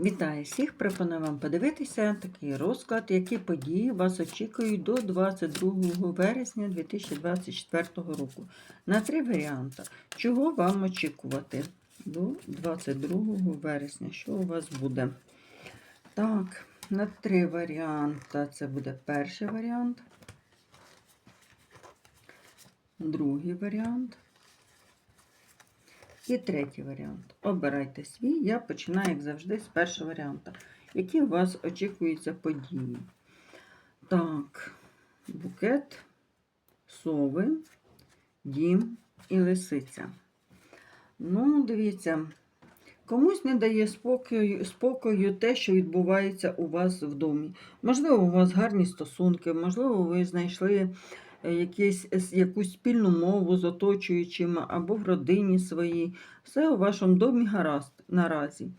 Вітаю всіх! Пропоную вам подивитися такий розклад, які події вас очікують до 22 вересня 2024 року. На три варіанти. Чого вам очікувати до 22 вересня? Що у вас буде? Так, на три варіанти. Це буде перший варіант, другий варіант. І третій варіант. Обирайте свій. Я починаю, як завжди, з першого варіанту. Які у вас очікуються події? Так, букет, сови, дім і лисиця. Ну, дивіться, комусь не дає спокою, спокою те, що відбувається у вас в домі. Можливо, у вас гарні стосунки, можливо, ви знайшли якісь, с- якусь спільну мову з оточуючими або в родині своїй. Все у вашому домі гаразд наразі.